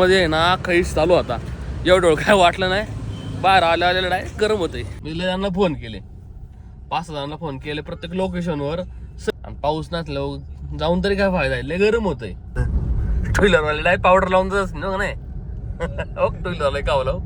मध्ये ना खैस चालू होता. एवढं काय वाटलं नाही. बाहेर आल्या आलेलं डायरेक्ट गरम होतंय. मी लय फोन केले. पाच हजारांना फोन केले प्रत्येक लोकेशनवर पाऊस नसल्यावर जाऊन तरी काय फायदा आहे? लय गरम होतंय. टू वाले डायरेक्ट पावडर लावून जात ना नाही हो टू व्हीलर वाले काव लाव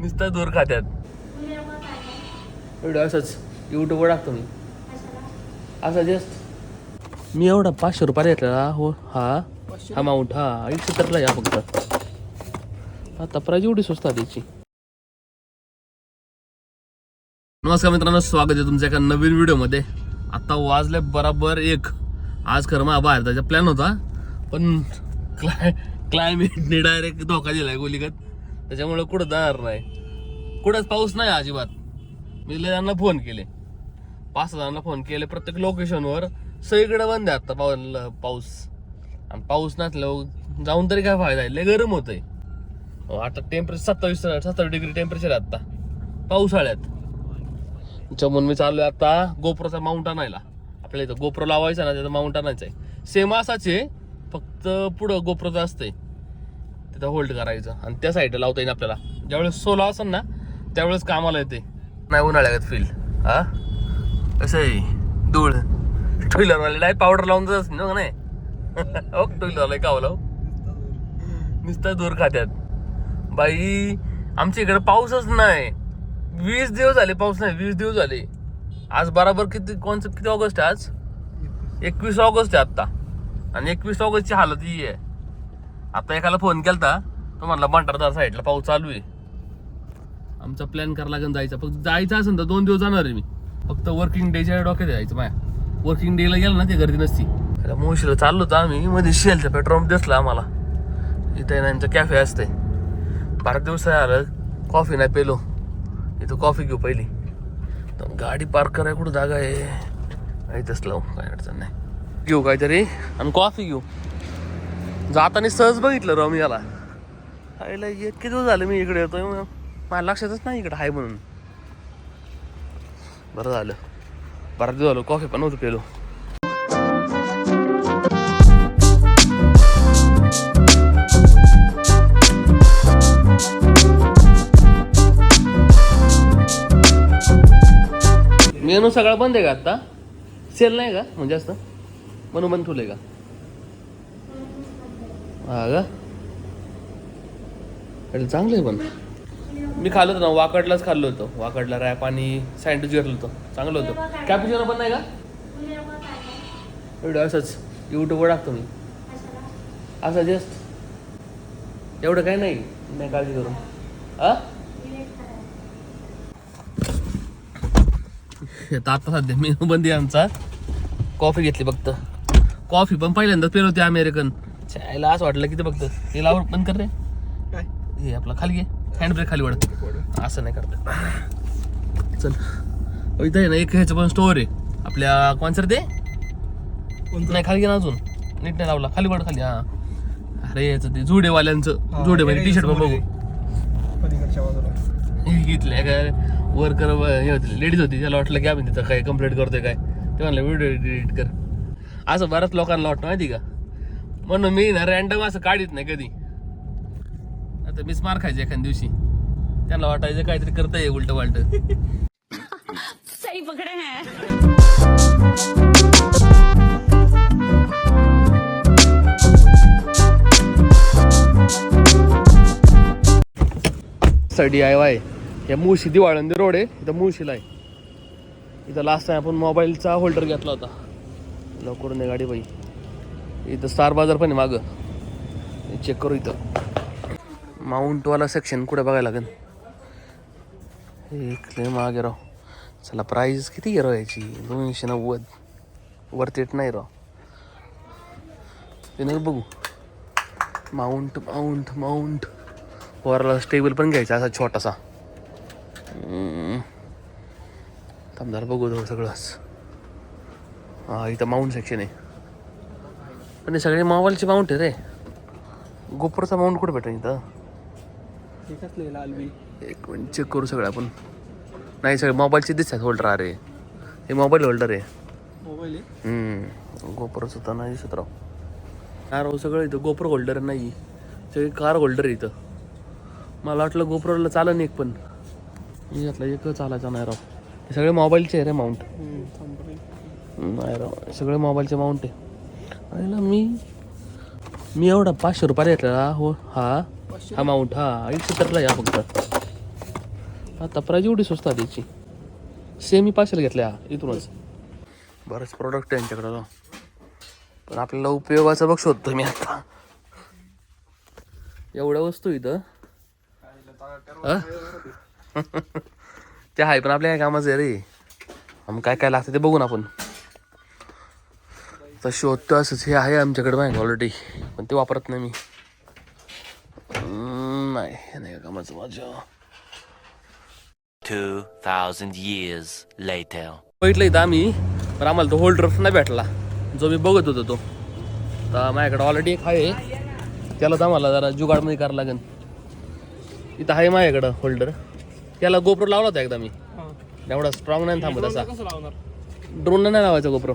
नुसतं दूर खात्यात. एवढं असंच युट्यूबवर टाकतो मी. असं जस्ट मी एवढा पाचशे रुपयाला घेतलेला हो हा. हा माऊंट हा एकशे तरला या फक्त. आता प्राईज एवढी स्वस्त आहे त्याची नमस्कार मित्रांनो स्वागत आहे तुमच्या एका नवीन व्हिडिओमध्ये. आता वाजले बराबर एक. आज खरं माझा बाहेर त्याचा प्लॅन होता पण क्लाय क्लायमेटने डायरेक्ट धोका दिलाय गोलीगत. त्याच्यामुळे कुठं जाणार नाही. कुठंच पाऊस नाही अजिबात. मी लय फोन केले. पाच हजारांना जणांना फोन केले प्रत्येक लोकेशनवर सगळीकडे बंद आहे आता पाऊस. आणि पाऊस नसल्यावर जाऊन तरी काय फायदा आहे? लय गरम होतंय. आता टेम्परेचर सत्तावीस सत्तावीस डिग्री टेम्परेचर आहे आता. पावसाळ्यात. म्हणून मी चाललोय आता गोप्रोचा माउंट आणायला. आपल्याला इथं गोप्रो लावायचा ना त्याचा माउंट आणायचा आहे सेम असाच आहे फक्त पुढं गोप्रोचं असतंय. तिथं होल्ड करायचं आणि त्या साईडला लावता येईल आपल्याला. ज्यावेळेस सोला असेल ना त्यावेळेस कामाला येते नाही उन्हाळ्यात फील हा? कसं आहे. धूळ. टू व्हीलरवाले पावडर लावून जात ना नाही? हो झालंय कावलाव काव नुसतं दूर खात्यात. बाई आमच्या इकडे पाऊसच नाही. वीस दिवस झाले पाऊस नाही वीस दिवस झाले. आज बराबर किती कोणचं किती ऑगस्ट आहे आज? एकवीस ऑगस्ट आहे आत्ता. आणि एकवीस ऑगस्टची हालत ही आहे. आता एकाला फोन केलता तो म्हटला भंडारदार साईडला पाऊस चालू आहे. आमचा प्लॅन करायला लागेल जायचा. फक्त जायचं असेल तर दोन दिवस जाणार आहे मी. फक्त वर्किंग डेच्या डोक्यात जायचं माया वर्किंग डेला गेलं ना ते गर्दी नसती. आता मुळशीला चाललो होतो आम्ही. मध्ये शेलचा पेट्रोल पंप दिसला आम्हाला. इथे यांचं कॅफे असते बारा दिवस आलं कॉफी नाही पेलो. इथं कॉफी घेऊ पहिली. तर गाडी पार्क करायला कुठं जागा आहे? इथंच लावू काय अडचण नाही. घेऊ काहीतरी आणि कॉफी घेऊ. जाताना सहज बघितलं राव मी याला. आईला इतके दिवस झाले मी इकडे येतोय. मग माझ्या लक्षातच नाही इकडे आहे म्हणून. बरं झालं. बरं दिवस झालं कॉफी पण नव्हतं पेलो. मेनू सगळा बंद आहे का आता? सेल नाही का? म्हणजे असतं म्हणून बंद ठेवलं का? हा का? चांगलं आहे पण. मी खाल्लो होतो ना वाकडलाच खाल्लो होतो. वाकडला रॅप आणि सँडविच घेतलं होतं. चांगलं होतं. कॅपिचिनो पण नाही का? एवढं असंच. यूट्यूबवर टाकतो मी. असं जस्ट एवढं काय नाही. नाही काळजी करून. आ आता सध्या मी बंदी आमचा. कॉफी घेतली फक्त. कॉफी पण पहिल्यांदाच पेलो होती अमेरिकन चायला असं वाटलं की ते फक्त हे लावून बंद कर रे. काय? हे आपला खाली घे. हँड ब्रेक खाली वाढत असं नाही करत. चल. इथं आहे ना एक ह्याचं पण स्टोअर आहे. आपल्या कोणचं रे ते? नाही खाली घे ना अजून. नीट नाही लावला. खाली वाढ खाली हा. अरे याचं ते जुडेवाल्यांचं. जुडे म्हणजे टी शर्ट पण बघू. घेतलंय काय वर्कर हे होते लेडीज होती त्याला वाटलं की आम्ही तिथं काय कंप्लेंट करतोय काय. ते म्हणलं व्हिडिओ एडिट कर. असं बऱ्याच लोकांना वाटतं माहिती का? म्हणून मी ना रॅन्डम असं काढीत नाही कधी. आता मीच मार खायचे एखाद्या दिवशी. त्यांना वाटायचं काहीतरी करता उलट सही पकड़े हैं डी आय वाय या मुळशी दिवाळंदी रोड आहे इथं मुळशीला आहे. इथं लास्ट टाइम आपण मोबाईलचा होल्डर घेतला होता. लवकर नाही गाडी बाई. इथं स्टार बाजार पण आहे मागं. चेक करू इथं. माउंटवाला सेक्शन कुठे बघायला लागेल? एक लय मागे राव. चला प्राईज किती आहे राव याची? दोनशे नव्वद. वरती नाही राव. ते नाही बघू. माउंट माउंट माउंट वरला स्टेबल पण घ्यायचा असा छोटासा. हम्म. थांब जरा बघू जवळ सगळंच हा इथं माउंट सेक्शन आहे. पण हे सगळे मोबाईलचे माउंट आहे रे. गोपरचा माउंट कुठे भेटेल इथं? हे एक मिनिट चेक करू सगळं आपण. नाही सगळे मोबाईलचे दिसतात होल्डर अरे. हे मोबाईल होल्डर आहे. मोबाईल गोपरच होता नाही दिसत राव. हा राव सगळं इथं गोपर होल्डर नाही ते कार होल्डर आहे इथं. मला वाटलं गोप्रोला चालन एक पण. मी यातला एक चालायचा नाही राव हे सगळे मोबाईलचे आहे रे माउंट. नाही राव सगळे मोबाईलचे माउंट आहे. आणि ना मी मी एवढा पाचशे रुपयाला घेतलेला. हो हा हा माउंट हा एकशे सत्तरला या फक्त. आता प्राईज एवढी स्वस्त आहे त्याची. सेम मी पाचशेला घेतल्या इथूनच. बरेच प्रोडक्ट आहे यांच्याकडं राव. पण आपल्याला उपयोगाचं बघ शोधतो मी आता. एवढ्या वस्तू इथं? ते आहे पण आपल्या काय कामाचं आहे रे. मग काय काय लागतं ते बघू ना आपण. तर शोधतो असंच हे आहे आमच्याकडे माहिती ऑलरेडी पण ते वापरत नाही मी. नाही कामाचं माझ्या. 2,000 years later. बघितलं इथं आम्ही पण आम्हाला तो होल्डर नाही भेटला. जो मी बघत होतो तो. तर माझ्याकडे ऑलरेडी एक आहे. त्याला तर आम्हाला जरा जुगाडमध्ये करावं लागेल. इथं आहे माझ्याकडं होल्डर त्याला गोप्रो लावला होता एकदा मी. एवढा स्ट्रॉंग नाही थांबत असा. कसं लावणार? ड्रोन नाही लावायचा गोप्रो.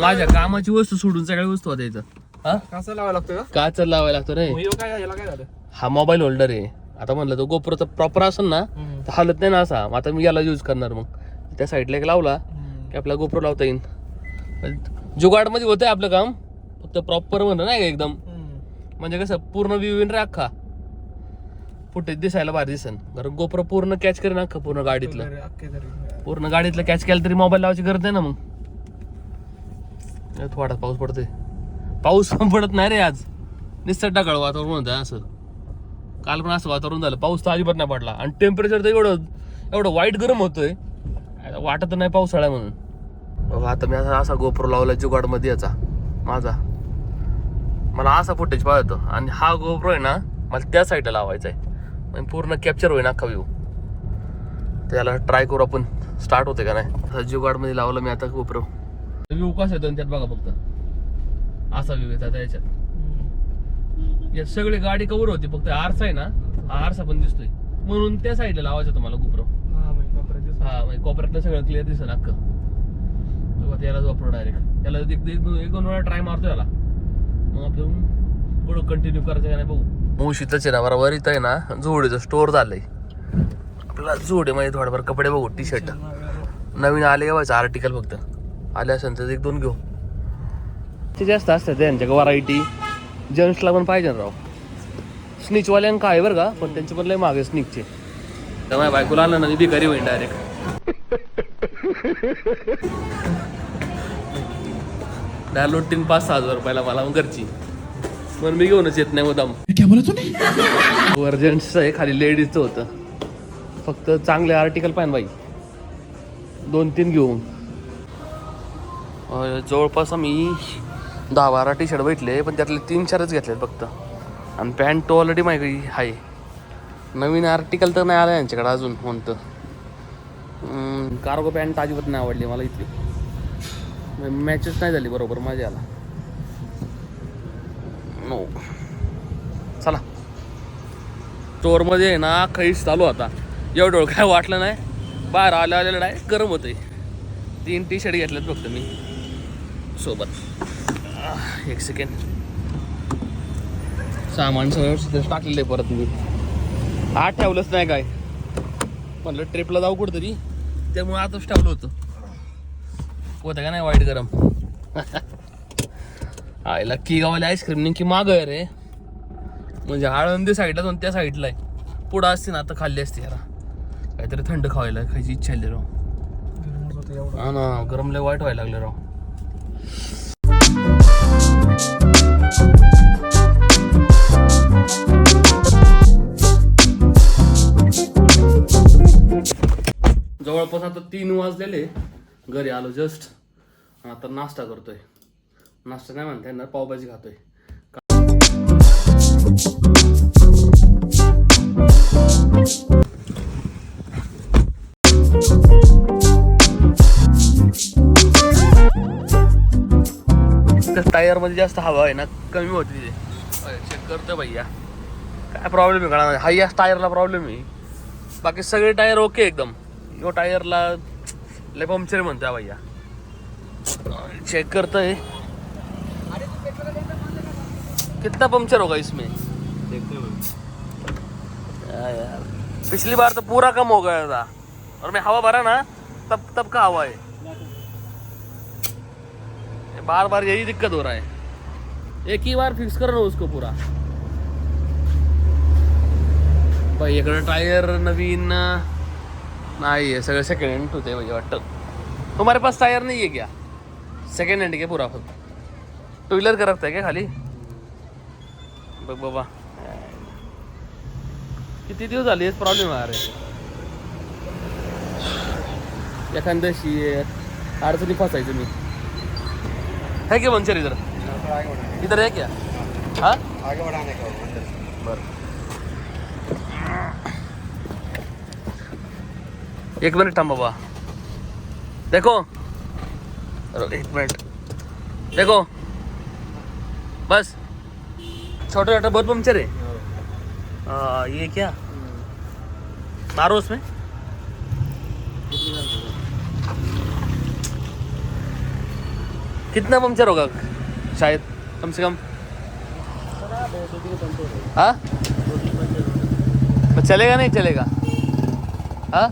माझ्या कामाची वस्तू सोडून सगळ्या वस्तू होत्या इथं. हा? कसं लावायला काच लावायला लागतो रे. काय काय झालं? हा मोबाईल होल्डर आहे. आता म्हणलं तो गोप्रोचा प्रॉपर असेल ना तर हालत नाही ना असा. मग आता मी याला यूज करणार मग. त्या साईडला एक लावला की आपला गोप्रो लावता येईल जुगाडमध्ये होतंय आपलं काम. फक्त प्रॉपर म्हणलं नाही एकदम म्हणजे कसं पूर्ण व्ह्यू रे अख्खा. फुटेज दिसायला भारी दिसन. कारण गोप्रो पूर्ण कॅच करेन अख्खं पूर्ण गाडीतलं. पूर्ण गाडीतलं कॅच केलं तरी मोबाईल लावायची गरज नाही ना मग. थोडा पाऊस पडतोय. पाऊस पण पडत नाही रे आज. निसर्ग ढगाळ वातावरण होतं असं. काल पण असं वातावरण झालं. पाऊस तर अजिबात नाही पडला. आणि टेम्परेचर तर एवढं एवढं वाईट गरम होतोय. वाटत नाही पावसाळा म्हणून. बघा आता मी असा असा गोप्रो लावला जुगाडमध्ये याचा माझा. मला असा फुटेज पाहतो. आणि हा गोप्रो आहे ना मला त्या साईडला लावायचा आहे म्हणजे पूर्ण कॅप्चर होईन अख्खा व्ह्यू त्याला ट्राय करू आपण. स्टार्ट होते का नाही? जुगाडमध्ये लावलं मी आता गोप्रो व्ह्यू कसा येतो त्यात बघा फक्त. असा व्ह्यू येतात याच्यात. यात सगळी गाडी कवर होती फक्त आरसा आहे ना हा आरसा पण दिसतोय. म्हणून त्या साईडला लावायचं तुम्हाला गोप्रो हा हा म्हणजे कोपऱ्यातलं सगळं क्लिअर दिसेल अख्खं. त्यालाच वापरू डायरेक्ट दोन एक दोन वेळा ट्राय मारतो याला. मग आपण पुढं कंटिन्यू करायचं का नाही बघू. मुशीतच आहे ना बरोबर इथं आहे ना जोडीचं स्टोअर झालंय. आपल्याला जोडीमध्ये थोडंफार कपडे बघू टी शर्ट नवीन आले का आर्टिकल फक्त. आले असेल तर एक दोन घेऊ. ते जास्त असतात त्यांच्या व्हरायटी जेंट्सला पण पाहिजे ना राव. स्निचवाल्यांका काय बरं का पण त्यांचे पण लय मागे स्निकचे त्यामुळे बायकोला आलं ना भिकारी होईन डायरेक्ट डायलोट तीन पाच सहा हजार रुपयाला मला मग घरची. पण मी घेऊनच येत नाही मुदाम वर जेंट्सचं आहे खाली लेडीजचं होतं. फक्त चांगले आर्टिकल पाहिजे बाई. दोन तीन घेऊ जवळपास आम्ही दहा बारा टी शर्ट भेटले पण त्यातले तीन चारच घेतलेत फक्त. आणि पॅन्ट तो ऑलरेडी माहिती आहे. नवीन आर्टिकल तर नाही आलं यांच्याकडे अजून कोणतं कार्गो पॅन्ट अजिबात नाही आवडली मला इथली. मॅचच नाही झाली बरोबर माझ्याला. नो चला. स्टोअरमध्ये ना खैस चालू होता एवढं काय वाटलं नाही. बाहेर आल्या आलेलं डायरेक्ट गरम होतंय. तीन टी शर्ट घेतलेत फक्त मी. सोबत. एक सेकंड सामान सगळं टाकलेलं आहे परत मी. आत ठेवलंच नाही काय. म्हणलं ट्रिपला जाऊ कुठं त्यामुळे आतच ठेवलं होतं. होतं का नाही वाईट गरम. आईला की गावाला आईस्क्रीम नेमकी माग आहे रे. म्हणजे आळंदी साईडला जाऊन त्या साईडला आहे. पुढं असते ना आता खाल्ली असते जरा. काहीतरी थंड खावायला खायची इच्छा आली राव. हा ना गरम लय वाईट व्हायला लागले राव. जवळपास आता तीन वाजलेले. घरी आलो जस्ट आता नाश्ता करतोय. नाश्ता नाही म्हणता येणार पावभाजी खातोय. टायरमध्ये जास्त हवा आहे ना कमी होती तिथे. चेक करतोय भैया. काय प्रॉब्लेम आहे कळा हा याच टायरला प्रॉब्लेम आहे. बाकी सगळे टायर ओके एकदम. यो टायरला लय पंक्चर म्हणतो भैया. चेक करतोय. कितना पंक्चर होगा इसमें? यार. पिछली बार तो पूरा कम हो गया था। और मैं हवा भरा ना तब तब का हवा है? बार बार यही दिक्कत हो रहा है। एक ही बार फिक्स करो उसको पूरा। भाई इकडे टायर नवीन नाही आहे सगळं सेकंड हँड होते भाई वाटतं. तुम्हारे पास टायर नहीं है क्या सेकंड हँड क्या पूरा टू व्हीलर का रखता है क्या खाली? बघ बाबा. किती दिवस झाले हेच प्रॉब्लेम आहे? अरे. एखाद्याशी अडचणी फसायचं मी. है क्या पंचर इधर इधर है क्या? हाँ? आगे बढ़ाने का बर. एक मिनट थांब बाबा. देखो. एक मिनट. देखो. बस. छोटा छोटा बहुत पंक्चर है. ये क्या? मारो उसमें. कितना पंक्चर होगा? शायद, कम से कम. हाँ? चलेगा नहीं चलेगा? हाँ?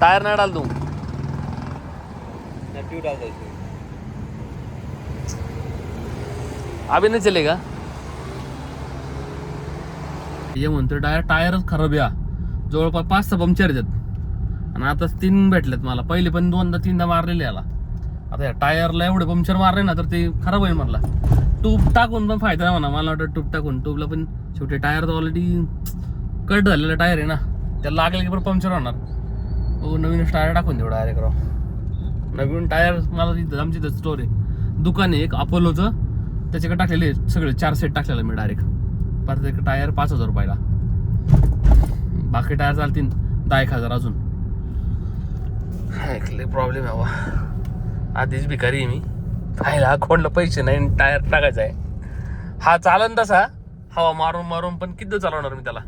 टायर ना डाल दूँ अभी नाही चलेगा हे म्हणतो टायर टायरच खराब या. जवळपास पाच सहा पंक्चर आहेत आणि आता तीन भेटलेत मला. पहिले पण दोनदा तीनदा मारलेले याला. आता या टायरला एवढे पंक्चर मारले ना तर ते खराब होईल म्हणला. ट्यूब टाकून पण फायदा नाही म्हणा. मला वाटतं ट्यूब टाकून. ट्यूबला पण शेवटी टायर तर ऑलरेडी कट झालेला टायर आहे ना. त्याला लागले की पण पंक्चर होणार. हो नवीन टायर टाकून देऊ डायरेक्ट राव. नवीन टायर मला तिथं आमची इथं स्टोर आहे. दुकान आहे एक अपोलोचं त्याच्याकडे टाकलेले सगळे चार सेट टाकलेलं मी डायरेक्ट परत एक टायर पाच हजार रुपयाला. बाकी टायर चालतील दहा एक हजार अजून. ऐकले प्रॉब्लेम आहे आधीच भिकारी आहे मी. पाहिला अकाउंटला पैसे नाही टायर टाकायचा आहे. हा चालन तसा. हवा मारून मारून पण किती चालवणार मी त्याला?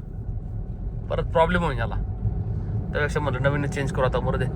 परत प्रॉब्लेम होईल याला त्यापेक्षा म्हणलं नवीन चेंज करू आता मरू दे.